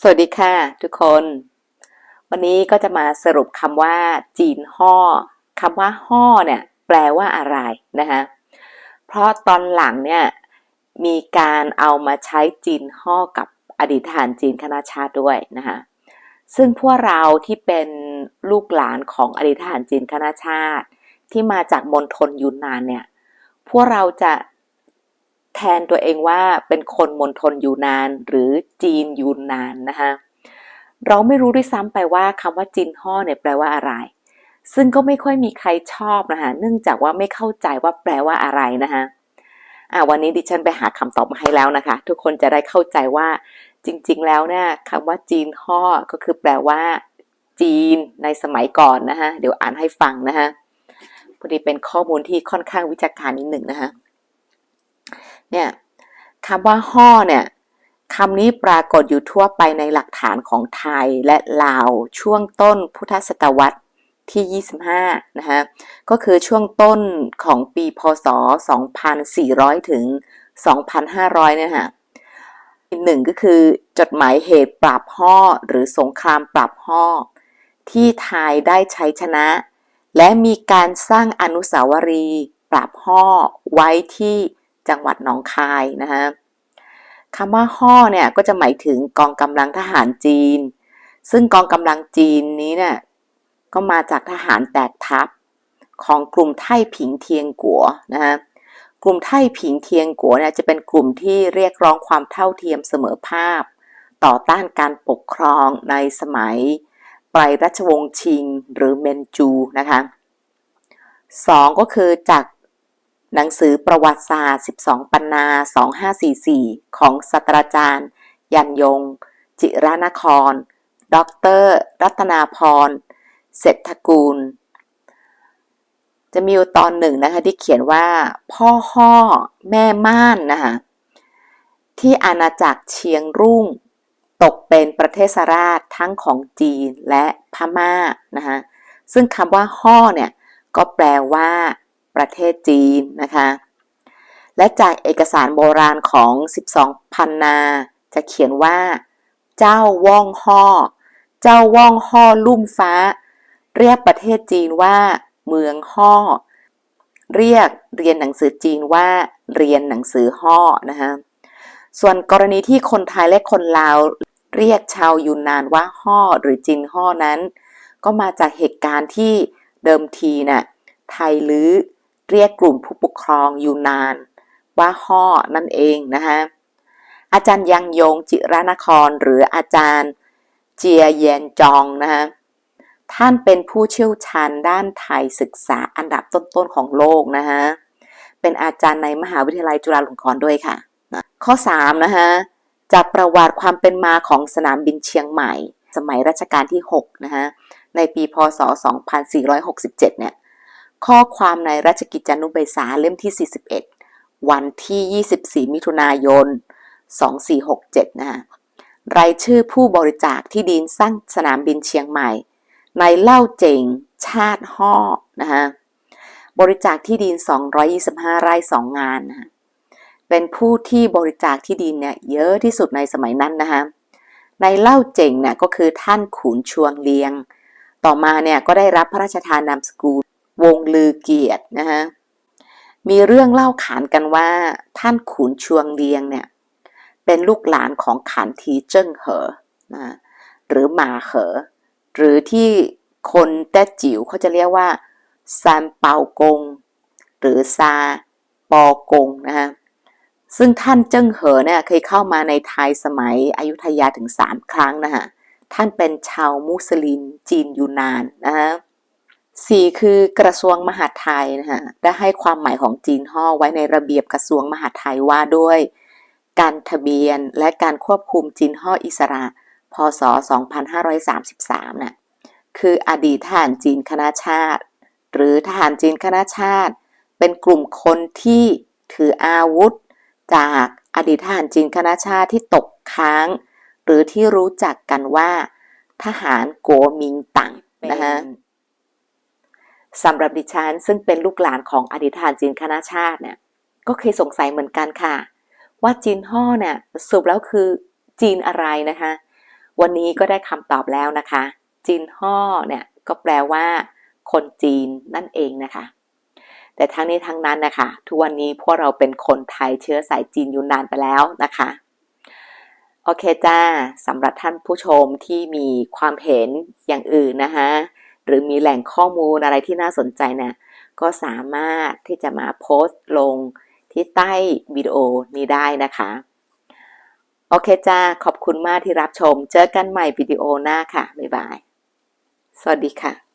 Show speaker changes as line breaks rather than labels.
สวัสดีค่ะทุกคน วันนี้ก็จะมาสรุปคำว่า จีนห่อคำว่าห่อเนี่ยแปลว่าอะไรนะคะเพราะตอนหลังเนี่ยมีการเอามาใช้จีนห่อกับอดีตทหารจีนคณะชาติด้วยนะคะซึ่งพวกเราที่เป็นลูกหลานของอดีตทหารจีนคณะชาติ ที่มาจากมณฑลยูนนานเนี่ยพวกเราจะ แทนตัวเองว่าเป็นคนมณฑลยูนาน หรือจีนยูนนานนะคะเราไม่รู้ด้วยซ้ำไปว่าคำว่าจีนห่อเนี่ยแปลว่าอะไร ซึ่งก็ไม่ค่อยมีใครชอบนะคะเนื่องจากว่าไม่เข้าใจว่าแปลว่าอะไรนะคะอ่าวันนี้ดิฉันไปหาคำตอบมาให้แล้วนะคะ ทุกคนจะได้เข้าใจว่าจริง ๆ แล้วเนี่ยคำว่าจีนห่อก็คือแปลว่า จีนในสมัยก่อนนะคะเดี๋ยวอ่านให้ฟังนะคะพอดีเป็นข้อมูลที่ค่อนข้างวิจารณ์นิดหนึ่งนะคะ เนี่ยคำว่าห่อเนี่ยคำนี้ปรากฏอยู่ทั่วไปในหลักฐานของไทยและลาวช่วงต้นพุทธศตวรรษที่ 25 นะคะก็คือช่วงต้นของปีพศ 2400 ถึง 2,500 เนี่ยค่ะอีกหนึ่งก็คือจดหมายเหตุปราบห่อหรือสงครามปราบห่อที่ไทยได้ใช้ชนะ และมีการสร้างอนุสาวรีย์ปราบห่อไว้ที่ จังหวัดหนองคายนะฮะคำว่าห่อเนี่ยก็จะหมายถึงกองกำลังทหารจีน ซึ่งกองกำลังจีนนี้เนี่ยก็มาจากทหารแตกทัพของกลุ่มไท่ผิงเทียงกัวนะฮะกลุ่มไท่ผิงเทียงกัวเนี่ยจะเป็นกลุ่มที่เรียกร้องความเท่าเทียมเสมอภาพต่อต้านการปกครองในสมัยปลายรัชวงศ์ชิงหรือเมนจูนะคะสองก็คือจาก หนังสือประวัติศาสตร์ 12 ปันนา 2544 ของศาสตราจารย์ ยันยง จิรานคร ดร รัตนาพร เศรษฐกูล จะมีตอนหนึ่งนะคะที่เขียนว่า พ่อห่อแม่ม่านนะคะที่อาณาจักรเชียงรุ่ง ตกเป็นประเทศราชทั้งของจีนและพม่านะคะซึ่งคำว่าห่อเนี่ยก็แปลว่า ประเทศจีนนะคะ และจากเอกสารโบราณของ 12 พันนา จะเขียนว่า เจ้าว่องห่อเจ้าว่องห่อลุ่มฟ้า เรียกประเทศจีนว่า เมืองห่อเรียกเรียนหนังสือจีนว่าเรียนหนังสือห่อนะคะส่วนกรณีที่คนไทยและคนลาวเรียกชาวยูนนานว่าห่อหรือจีนห่อนั้น ก็มาจากเหตุการณ์ที่เดิมทีน่ะไทยลื้อ เรียกกลุ่มผู้ปกครองยูนาน ว่าห่อนั่นเองนะคะอาจารย์ยังยงจิรานครหรืออาจารย์เจียเยนจองนะคะท่านเป็นผู้เชี่ยวชาญด้านไทยศึกษาอันดับต้นๆของโลกนะคะเป็นอาจารย์ในมหาวิทยาลัยจุฬาลงกรณ์ด้วยค่ะข้อ3นะคะจากประวัติความเป็นมาของสนามบินเชียงใหม่ สมัยรัชกาลที่6นะคะในปีพศ 2467 เนี่ย ข้อความในราชกิจจานุเบกษาเล่มที่ 41 วันที่ 24 มิถุนายน 2467 นะฮะรายชื่อผู้บริจาคที่ดินสร้างสนามบินเชียงใหม่ ในเล่าเจงชาติห่อนะฮะบริจาคที่ดิน 225 ไร่ 2 งานนะฮะเป็นผู้ที่บริจาคที่ดินเนี่ยเยอะที่สุดในสมัยนั้นนะคะในเล่าเจงเนี่ยก็คือท่านขุนชวงเลียง ต่อมาเนี่ยก็ได้รับพระราชทานนามสกุล วงลือเกียรตินะฮะมีเรื่องเล่าขานกันว่าท่านขุนชวงเลียงเนี่ย เป็นลูกหลานของขันทีเจิ้งเหอนะหรือหมาเหอ หรือที่คนแต้จิ๋วเขาจะเรียกว่าซานเปากง หรือซาปอกงนะฮะซึ่งท่านเจิ้งเหอเนี่ยเคยเข้ามาในไทยสมัยอยุธยาถึง 3 ครั้งนะฮะท่านเป็นชาวมุสลิมจีนยูนานนะฮะ สี่คือกระทรวงมหาดไทยนะคะได้ให้ความหมายของจีนห่อไว้ในระเบียบกระทรวงมหาดไทยว่าด้วย การทะเบียนและการควบคุมจีนห่ออิสระ พศ 2533นะ่ะคืออดีตทหารจีนคณะชาติ หรือทหารจีนคณะชาติ เป็นกลุ่มคนที่ถืออาวุธ จากอดีตทหารจีนคณะชาติที่ตกค้าง หรือที่รู้จักกันว่า ทหารโกมิงตังนะคะ สำหรับดิฉันซึ่งเป็นลูกหลานของอดีตทหารจีนคณะชาติเนี่ยก็เคยสงสัยเหมือนกันค่ะ ว่าจีนห่อเนี่ยสรุปแล้วคือจีนอะไรนะคะ วันนี้ก็ได้คำตอบแล้วนะคะ จีนฮ่อเนี่ยก็แปลว่า คนจีนนั่นเองนะคะ แต่ทั้งนี้ทั้งนั้นนะคะทุกวันนี้พวกเราเป็นคนไทยเชื้อสายจีนอยู่นานไปแล้วนะคะโอเคจ้าสำหรับท่านผู้ชมที่มีความเห็นอย่างอื่นนะคะ หรือมีแหล่งข้อมูลอะไรที่น่าสนใจเนี่ยก็สามารถที่จะมาโพสต์ลงที่ใต้วิดีโอนี้ได้นะคะ โอเคจ้าขอบคุณมากที่รับชม เจอกันใหม่วิดีโอหน้าค่ะ บ๊ายบาย สวัสดีค่ะ